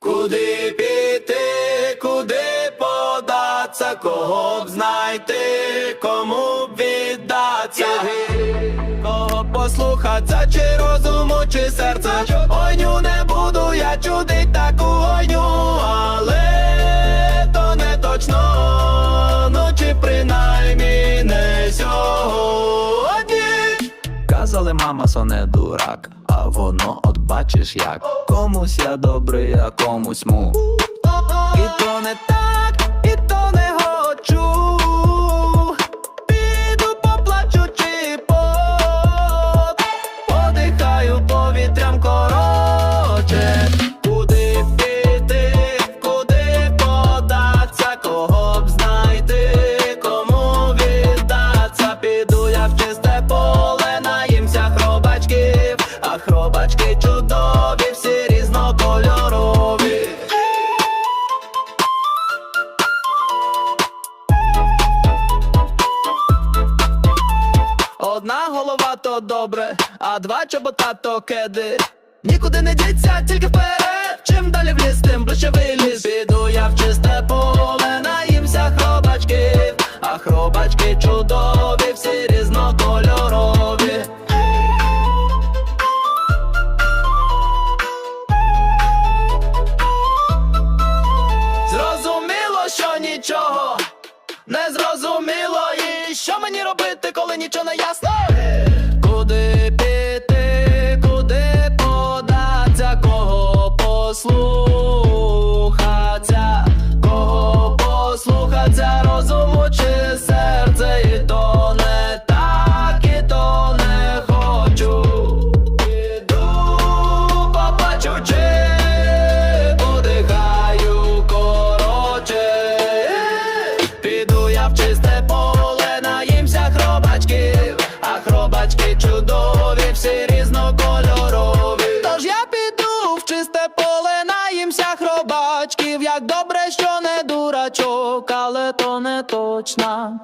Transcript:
Куди піти, куди податься, кого б знайти, кому б віддаться, кого послухаться, чи розуму, чи серця. Ойню не буду я чудить таку ойню, але то не точно, ну чи принаймні не сьогодні. Казали, мама, соне дурак, воно от бачиш як комусь я добрий, а комусь му. І то не так, хробачки чудові, всі різнокольорові. Одна голова то добре, а два чобота то кеди. Нікуди не діться, тільки вперед. Чим далі в ліс, тим ближче виліз. Піду я в чисте поле, наїмся хробачків, а хробачки чудові, всі різнокольорові. Chúng як добре, що не дурачок, але то не точно.